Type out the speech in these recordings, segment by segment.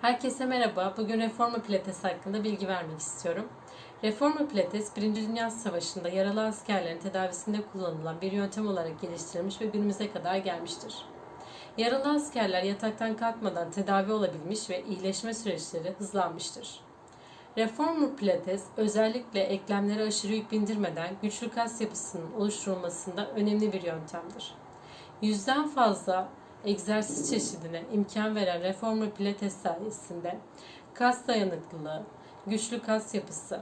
Herkese merhaba. Bugün Reforma Pilates hakkında bilgi vermek istiyorum. Reforma Pilates, Birinci Dünya Savaşı'nda yaralı askerlerin tedavisinde kullanılan bir yöntem olarak geliştirilmiş ve günümüze kadar gelmiştir. Yaralı askerler yataktan kalkmadan tedavi olabilmiş ve iyileşme süreçleri hızlanmıştır. Reformer Pilates özellikle eklemlere aşırı yük bindirmeden güçlü kas yapısının oluşturulmasında önemli bir yöntemdir. Yüzden fazla egzersiz çeşidine imkan veren Reformer Pilates sayesinde kas dayanıklılığı, güçlü kas yapısı,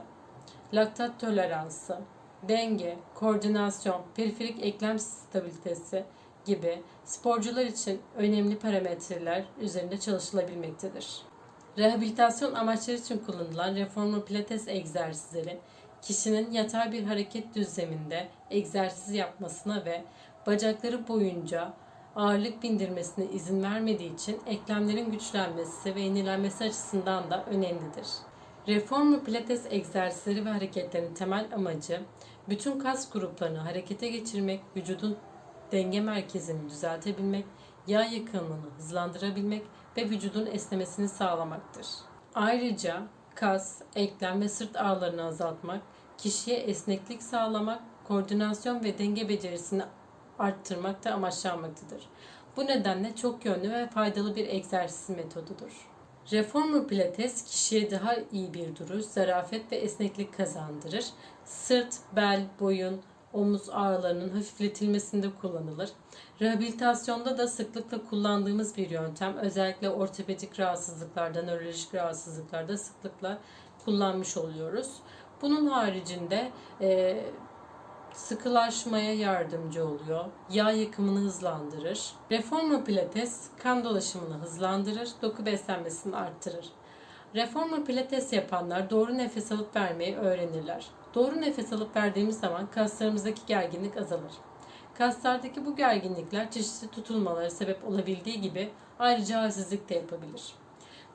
laktat toleransı, denge, koordinasyon, periferik eklem stabilitesi gibi sporcular için önemli parametreler üzerinde çalışılabilmektedir. Rehabilitasyon amaçları için kullanılan reformer pilates egzersizleri kişinin yatay bir hareket düzleminde egzersiz yapmasına ve bacakları boyunca ağırlık bindirmesine izin vermediği için eklemlerin güçlenmesi ve yenilenmesi açısından da önemlidir. Reformer pilates egzersizleri ve hareketlerin temel amacı bütün kas gruplarını harekete geçirmek, vücudun denge merkezini düzeltebilmek, yağ yakımını hızlandırabilmek ve vücudun esnemesini sağlamaktır. Ayrıca kas, eklem ve sırt ağrılarını azaltmak, kişiye esneklik sağlamak, koordinasyon ve denge becerisini arttırmak da amaçlanmaktadır. Bu nedenle çok yönlü ve faydalı bir egzersiz metodudur. Reformer Pilates kişiye daha iyi bir duruş, zarafet ve esneklik kazandırır. Sırt, bel, boyun, omuz ağrılarının hafifletilmesinde kullanılır. Rehabilitasyonda da sıklıkla kullandığımız bir yöntem. Özellikle ortopedik rahatsızlıklarda, nörolojik rahatsızlıklarda sıklıkla kullanmış oluyoruz. Bunun haricinde e, sıkılaşmaya yardımcı oluyor. Yağ yakımını hızlandırır. Reformer pilates kan dolaşımını hızlandırır, doku beslenmesini arttırır. Reformer pilates yapanlar doğru nefes alıp vermeyi öğrenirler. Doğru nefes alıp verdiğimiz zaman kaslarımızdaki gerginlik azalır. Kaslardaki bu gerginlikler çeşitli tutulmalara sebep olabildiği gibi ayrıca halsizlik de yapabilir.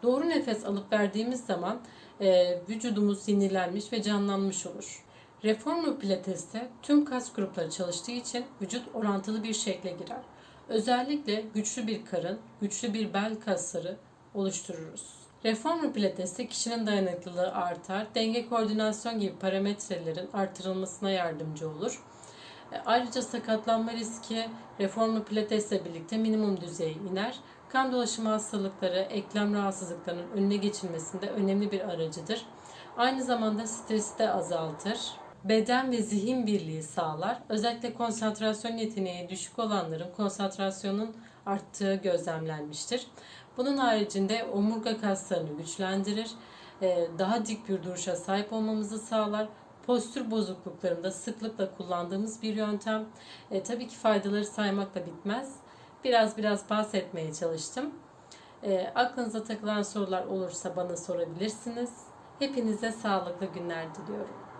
Doğru nefes alıp verdiğimiz zaman e, vücudumuz yenilenmiş ve canlanmış olur. Reformer pilateste tüm kas grupları çalıştığı için vücut orantılı bir şekle girer. Özellikle güçlü bir karın, güçlü bir bel kasları oluştururuz. Reformer pilateste kişinin dayanıklılığı artar, denge koordinasyon gibi parametrelerin artırılmasına yardımcı olur. E, Ayrıca sakatlanma riski reformer pilatesle birlikte minimum düzeye iner. Kan dolaşımı hastalıkları, eklem rahatsızlıklarının önüne geçilmesinde önemli bir aracıdır. Aynı zamanda stresi de azaltır. Beden ve zihin birliği sağlar. Özellikle konsantrasyon yeteneği düşük olanların konsantrasyonun arttığı gözlemlenmiştir. Bunun haricinde omurga kaslarını güçlendirir, e, daha dik bir duruşa sahip olmamızı sağlar. Postür bozukluklarında sıklıkla kullandığımız bir yöntem. E, tabii ki faydaları saymakla bitmez. Biraz biraz bahsetmeye çalıştım. E, aklınıza takılan sorular olursa bana sorabilirsiniz. Hepinize sağlıklı günler diliyorum.